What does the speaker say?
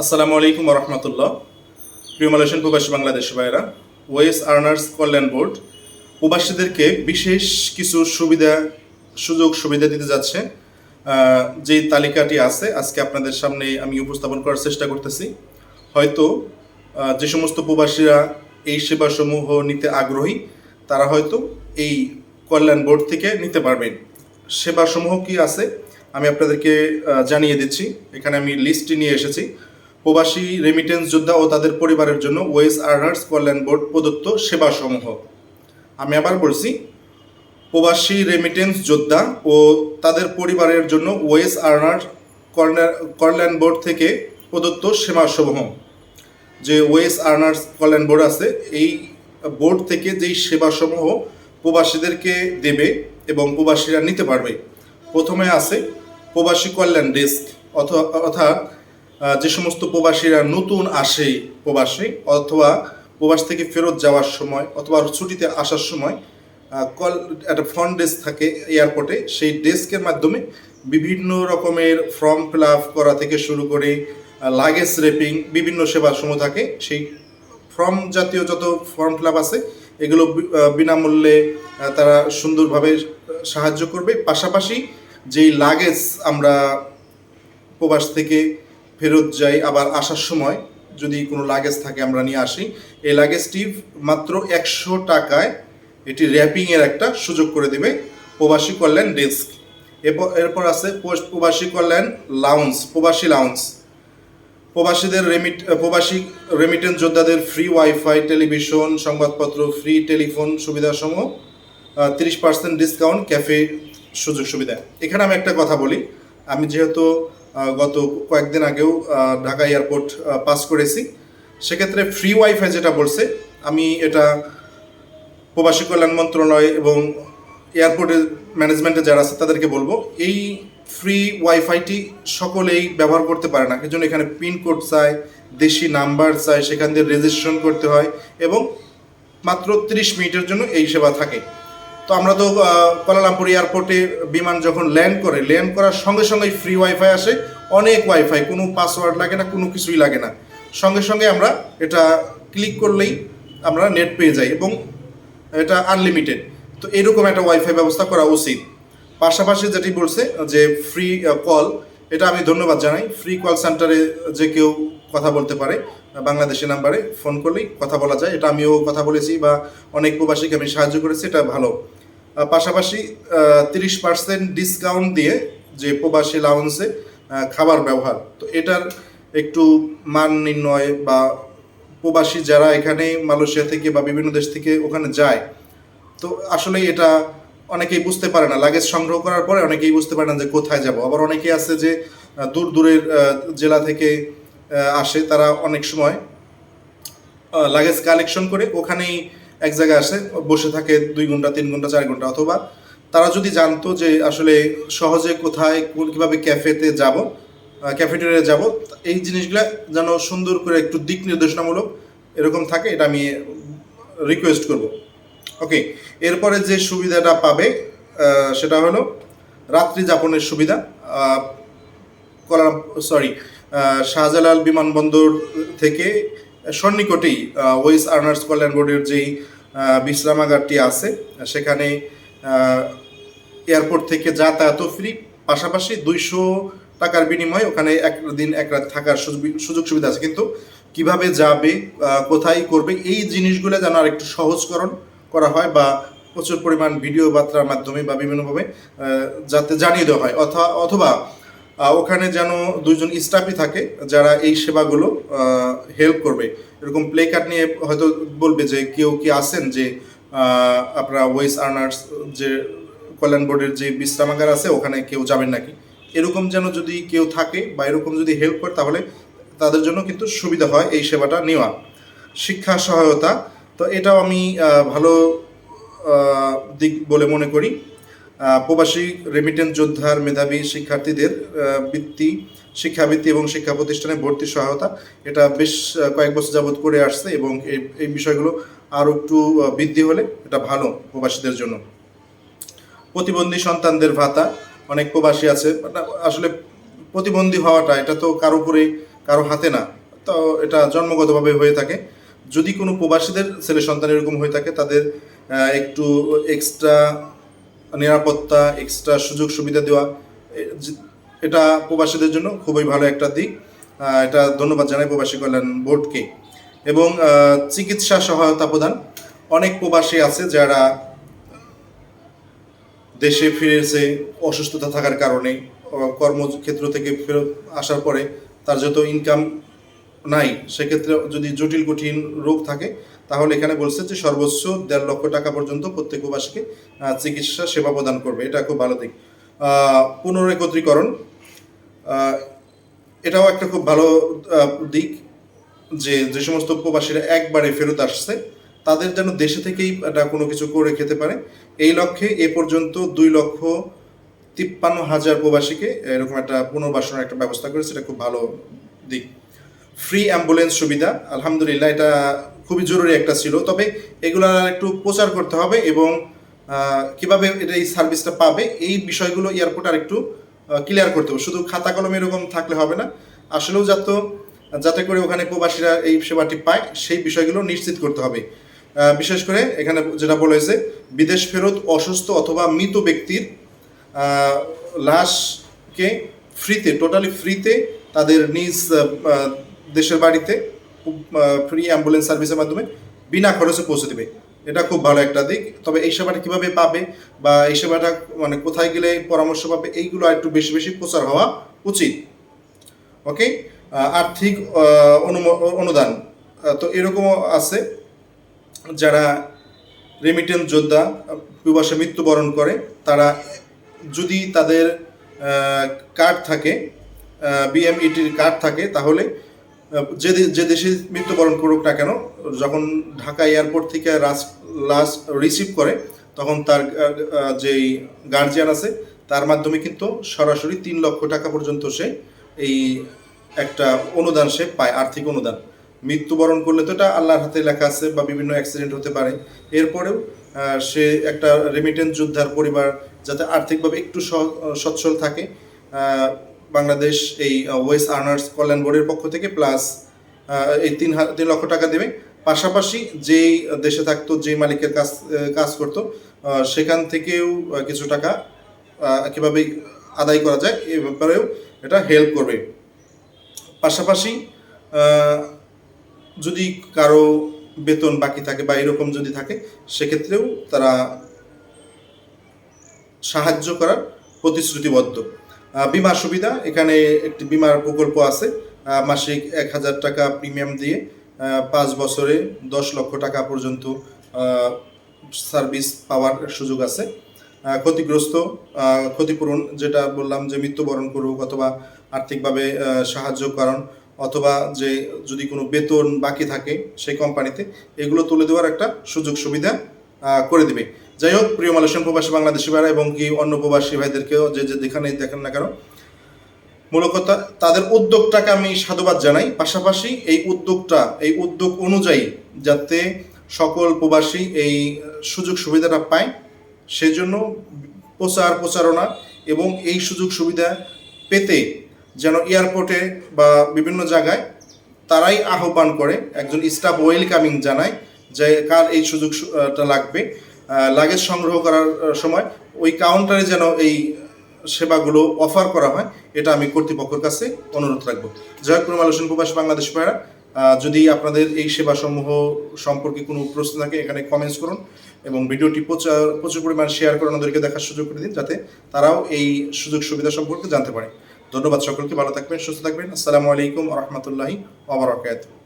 আসসালামু আলাইকুম রহমতুল্লাহ। প্রিয় মালয়েশিয়ান প্রবাসী বাংলাদেশ ভাইরা ওয়েস আর্নার্স কল্যাণ বোর্ড প্রবাসীদেরকে বিশেষ কিছু সুবিধা, সুযোগ সুবিধা দিতে যাচ্ছে। যে তালিকাটি আছে, আজকে আপনাদের সামনে আমি উপস্থাপন করার চেষ্টা করতেছি। হয়তো যে সমস্ত প্রবাসীরা এই সেবাসমূহ নিতে আগ্রহী, তারা হয়তো এই কল্যাণ বোর্ড থেকে নিতে পারবেন। সেবাসমূহ কি আছে, আমি আপনাদেরকে জানিয়ে দিচ্ছি। এখানে আমি লিস্টটি নিয়ে এসেছি। প্রবাসী রেমিটেন্স যোদ্ধা ও তাদের পরিবারের জন্য ওয়েস আর্নার্স কল্যাণ বোর্ড প্রদত্ত সেবাসমূহ। আমি আবার বলছি, প্রবাসী রেমিটেন্স যোদ্ধা ও তাদের পরিবারের জন্য ওয়েস আর্নার কল্যাণ বোর্ড থেকে প্রদত্ত সেবাসমূহ। যে ওয়েস আর্নার্স কল্যাণ বোর্ড আছে, এই বোর্ড থেকে যেই সেবাসমূহ প্রবাসীদেরকে দেবে এবং প্রবাসীরা নিতে পারবে, প্রথমে আছে প্রবাসী কল্যাণ ডেস্ক অর্থাৎ যে সমস্ত প্রবাসীরা নতুন আসে প্রবাসে অথবা প্রবাস থেকে ফেরত যাওয়ার সময় অথবা ছুটিতে আসার সময় কল, একটা ফ্রন্ট ডেস্ক থাকে এয়ারপোর্টে, সেই ডেস্কের মাধ্যমে বিভিন্ন রকমের ফর্ম ফিল আপ করা থেকে শুরু করে লাগেজ রেপিং, বিভিন্ন সেবাসমূহ থাকে। সেই ফর্ম জাতীয় যত ফর্ম ফিল আপ আছে, এগুলো বিনামূল্যে তারা সুন্দরভাবে সাহায্য করবে। পাশাপাশি যেই লাগেজ আমরা প্রবাস থেকে ফেরত যাই, আবার আসার সময় যদি কোনো লাগেজ থাকে আমরা নিয়ে আসি। এই লাগেজটি মাত্র একশো টাকায় এটি র্যাপিংয়ের একটা সুযোগ করে দেবে প্রবাসী কল্যাণ ডেস্ক এরপর এরপর আছে প্রবাসী কল্যাণ লাউন্স প্রবাসী লাউন্স প্রবাসীদের রেমিট প্রবাসী রেমিটেন্স যোদ্ধাদের ফ্রি ওয়াইফাই টেলিভিশন সংবাদপত্র ফ্রি টেলিফোন সুবিধাসমূহ তিরিশ পার্সেন্ট ডিসকাউন্ট ক্যাফে সুযোগ সুবিধা। এখানে আমি একটা কথা বলি। আমি যেহেতু গত কয়েকদিন আগেও ঢাকা এয়ারপোর্ট পাস করেছি। সেক্ষেত্রে ফ্রি ওয়াইফাই যেটা বলছে, আমি এটা প্রবাসী কল্যাণ মন্ত্রণালয় এবং এয়ারপোর্টের ম্যানেজমেন্টে যারা আছে, তাদেরকে বলব, এই ফ্রি ওয়াইফাইটি সকলেই ব্যবহার করতে পারে না। সেজন্য এখানে পিনকোড চাই, দেশি নাম্বার চাই, সেখান দিয়ে রেজিস্ট্রেশন করতে হয় এবং মাত্র তিরিশ মিনিটের জন্য এই সেবা থাকে। তো আমরা তো আহ, কুয়ালালামপুর এয়ারপোর্টে বিমান যখন ল্যান্ড করে ল্যান্ড করার সঙ্গে সঙ্গেই ফ্রি ওয়াইফাই আসে অনেক ওয়াইফাই কোনো পাসওয়ার্ড লাগে না কোনো কিছুই লাগে না। সঙ্গে সঙ্গে আমরা এটা ক্লিক করলেই আমরা নেট পেয়ে যাই এবং এটা আনলিমিটেড তো এরকম একটা ওয়াইফাই ব্যবস্থা করা উচিত। পাশাপাশি যেটি বলছে যে ফ্রি কল এটা আমি ধন্যবাদ জানাই। ফ্রি কল সেন্টারে যে কেউ কথা বলতে পারে বাংলাদেশি নাম্বারে ফোন করলেই কথা বলা যায়। এটা আমিও কথা বলেছি বা অনেক প্রবাসীকে আমি সাহায্য করেছি এটা ভালো। পাশাপাশি তিরিশ পার্সেন্ট ডিসকাউন্ট দিয়ে যে প্রবাসী লাউন্সে খাবার ব্যবহার। তো এটার একটু মান নির্ণয় বা প্রবাসী যারা এখানে মালয়েশিয়া থেকে বা বিভিন্ন দেশ থেকে ওখানে যায়, তো আসলে এটা অনেকেই বুঝতে পারে না। লাগেজ সংগ্রহ করার পরে অনেকেই বুঝতে পারে না যে কোথায় যাব। আবার অনেকেই আছে যে দূর দূরের জেলা থেকে আসে, তারা অনেক সময় লাগেজ কালেকশন করে ওখানেই এক জায়গায় আসে, বসে থাকে দুই ঘণ্টা, তিন ঘণ্টা, চার ঘণ্টা, অথবা তারা যদি জানতো যে আসলে সহজে কোথায়, কোন, কীভাবে ক্যাফেতে যাব ক্যাফেটেরিয়া যাব, এই জিনিসগুলো যেন সুন্দর করে একটু দিক নির্দেশনামূলক এরকম থাকে, এটা আমি রিকোয়েস্ট করব। ওকে এরপরে যে সুবিধাটা পাবে সেটা হলো রাত্রি যাপনের সুবিধা কলা সরি শাহজালাল বিমানবন্দর থেকে সন্নিকটেই ওয়েস আর্নার্স কল্যাণ বোর্ডের যেই বিশ্রামাগারটি আছে, সেখানে এয়ারপোর্ট থেকে যাতায়াত ফ্রি, পাশাপাশি দুইশো টাকার বিনিময়ে ওখানে এক দিন এক রাত থাকার সুযোগ- সুবিধা আছে। কিন্তু কীভাবে যাবে কোথায় করবে, এই জিনিসগুলো যেন আর একটু সহজকরণ করা হয় বা প্রচুর পরিমাণ ভিডিও বার্তার মাধ্যমে বা বিভিন্নভাবে যাতে জানিয়ে দেওয়া হয়। অথবা ওখানে যেন দুজন স্টাফই থাকে যারা এই সেবাগুলো হেল্প করবে। এরকম প্লে কার্ড নিয়ে হয়তো বলবে যে কেউ কি আছেন যে আপনারা ওয়েস আর্নার্স যে কল্যাণ বোর্ডের যে বিশ্রামাগার আছে, ওখানে কেউ যাবেন নাকি? এরকম যেন যদি কেউ থাকে বা এরকম যদি হেল্প করে, তাহলে তাদের জন্য কিন্তু সুবিধা হয় এই সেবাটা নেওয়া। শিক্ষা সহায়তা, তো এটাও আমি ভালো দিক বলে মনে করি। প্রবাসী রেমিটেন্স যোদ্ধার মেধাবী শিক্ষার্থীদের বৃত্তি, শিক্ষাবৃত্তি এবং শিক্ষা প্রতিষ্ঠানে ভর্তি সহায়তা। এটা বেশ কয়েক বছর যাবৎ করে আসছে এবং এই এই বিষয়গুলো আরও একটু বৃদ্ধি হলে এটা ভালো প্রবাসীদের জন্য। প্রতিবন্ধী সন্তানদের ভাতা, অনেক প্রবাসী আছে আসলে প্রতিবন্ধী হওয়াটা এটা তো কারও উপরে, কারও হাতে না। তো এটা জন্মগতভাবে হয়ে থাকে। যদি কোনো প্রবাসীদের ছেলে সন্তান এরকম হয়ে থাকে, তাদের একটু এক্সট্রা নিরাপত্তা এক্সট্রা সুযোগ সুবিধা দেওয়া এটা প্রবাসীদের জন্য খুবই ভালো একটা দিক। এটা ধন্যবাদ জানাই প্রবাসী কল্যাণ বোর্ডকে। এবং চিকিৎসা সহায়তা প্রদান। অনেক প্রবাসী আছে যারা দেশে ফিরেছে, অসুস্থতা থাকার কারণে কর্মক্ষেত্র থেকে ফেরত আসার পরে তার যত ইনকাম নাই, সেক্ষেত্রে যদি জটিল, কঠিন রোগ থাকে, তাহলে এখানে বলছে যে সর্বোচ্চ দেড় লক্ষ টাকা পর্যন্ত প্রত্যেক প্রবাসীকে চিকিৎসা সেবা প্রদান করবে। এটা খুব ভালো দিক। পুনরেকত্রীকরণ এটাও একটা খুব ভালো দিক যে যে সমস্ত প্রবাসীরা একবারে ফেরত আসছে, তাদের যেন দেশে থেকেই এটা কোনো কিছু করে খেতে পারে। এই লক্ষ্যে এ পর্যন্ত দুই লক্ষ তিপ্পান্ন হাজার প্রবাসীকে এরকম একটা পুনর্বাসনের একটা ব্যবস্থা করেছে, এটা খুব ভালো দিক। ফ্রি অ্যাম্বুলেন্স সুবিধা। আলহামদুলিল্লাহ, এটা খুবই জরুরি একটা ছিল। তবে এগুলো একটু প্রচার করতে হবে এবং কীভাবে এটা এই সার্ভিসটা পাবে, এই বিষয়গুলো এয়ারপোর্ট আর একটু ক্লিয়ার করতে হবে। শুধু খাতা কলম এরকম থাকলে হবে না। আসলেও যাতে যাতে করে ওখানে প্রবাসীরা এই সেবাটি পায়, সেই বিষয়গুলো নিশ্চিত করতে হবে। বিশেষ করে এখানে যেটা বলা হয়েছে, বিদেশ ফেরত অসুস্থ অথবা মৃত ব্যক্তির লাশকে ফ্রিতে টোটালি ফ্রিতে তাদের নিজ দেশের বাড়িতে খুব ফ্রি অ্যাম্বুলেন্স সার্ভিসের মাধ্যমে বিনা খরচে পৌঁছে দেবে। এটা খুব ভালো একটা দিক। তবে এই সেবাটা কীভাবে পাবে বা এই সেবাটা মানে কোথায় গেলে পরামর্শ পাবে, এইগুলো একটু বেশি বেশি প্রচার হওয়া উচিত। ওকে আর্থিক অনুদান। তো এরকমও আছে। যারা রেমিটেন্স যোদ্ধা প্রবাসে মৃত্যুবরণ করে, তারা যদি তাদের কার্ড থাকে বিএমইটির কার্ড থাকে, তাহলে যে যে দেশে মৃত্যুবরণ করুক না কেন, যখন ঢাকা এয়ারপোর্ট থেকে লাস্ট রিসিভ করে, তখন তার যেই গার্জিয়ান আছে, তার মাধ্যমে কিন্তু সরাসরি তিন লক্ষ টাকা পর্যন্ত সে এই একটা অনুদান সে পায়, আর্থিক অনুদান। মৃত্যুবরণ করলে তো এটা আল্লাহর হাতে লেখা আছে বা বিভিন্ন অ্যাক্সিডেন্ট হতে পারে। এরপরেও সে একটা রেমিটেন্স যোদ্ধার পরিবার যাতে আর্থিকভাবে একটু সচ্ছল থাকে বাংলাদেশ এই ওয়েস্ট আর্নার্স কল্যাণ বোর্ডের পক্ষ থেকে প্লাস এই তিন তিন লক্ষ টাকা দেবে। পাশাপাশি যেই দেশে থাকতো যে মালিকের কাজ কাজ করতো সেখান থেকেও কিছু টাকা কীভাবে আদায় করা যায়। এ ব্যাপারেও এটা হেল্প করবে। পাশাপাশি যদি কারও বেতন বাকি থাকে বা এরকম যদি থাকে, সেক্ষেত্রেও তারা সাহায্য করার প্রতিশ্রুতিবদ্ধ। বিমা সুবিধা। এখানে একটি বিমার প্রকল্প আছে মাসিক এক হাজার টাকা প্রিমিয়াম দিয়ে পাঁচ বছরে দশ লক্ষ টাকা পর্যন্ত সার্ভিস পাওয়ার সুযোগ আছে। ক্ষতিগ্রস্ত ক্ষতিপূরণ যেটা বললাম যে মৃত্যুবরণ করুক অথবা আর্থিকভাবে সাহায্য করান অথবা যে যদি কোনো বেতন বাকি থাকে সেই কোম্পানিতে, এগুলো তুলে দেওয়ার একটা সুযোগ সুবিধা করে দিবে। যাই হোক, প্রিয় মালয়েশিয়ান প্রবাসী বাংলাদেশি ভাইরা এবং কি অন্য প্রবাসী ভাইদেরকেও যে যে যেখানেই দেখেন না কেন মূলত তাদের উদ্যোগটাকে আমি সাধুবাদ জানাই। পাশাপাশি এই উদ্যোগটা এই উদ্যোগ অনুযায়ী যাতে সকল প্রবাসী এই সুযোগ সুবিধাটা পায়, সেজন্য প্রচার প্রচারণা এবং এই সুযোগ সুবিধা পেতে যেন এয়ারপোর্টে বা বিভিন্ন জায়গায় তারাই আহ্বান করে, একজন স্টাফ ওয়েলকামিং জানায় যে কার এই সুযোগটা লাগবে। লাগেজ সংগ্রহ করার সময় ওই কাউন্টারে যেন এই সেবাগুলো অফার করা হয়, এটা আমি কর্তৃপক্ষের কাছে অনুরোধ রাখব। জয় কুরুম আলোচন প্রবাস বাংলাদেশ ভাইরা যদি আপনাদের এই সেবাসমূহ সম্পর্কে কোনো প্রশ্ন থাকে, এখানে কমেন্টস করুন এবং ভিডিওটি প্রচার, প্রচুর পরিমাণ শেয়ার করে ওনাদেরকে দেখার সুযোগ করে দিন, যাতে তারাও এই সুযোগ সুবিধা সম্পর্কে জানতে পারে। ধন্যবাদ সকলকে, ভালো থাকবেন, সুস্থ থাকবেন। আসসালামু আলাইকুম রহমতুল্লাহি ওবরাকাতুহ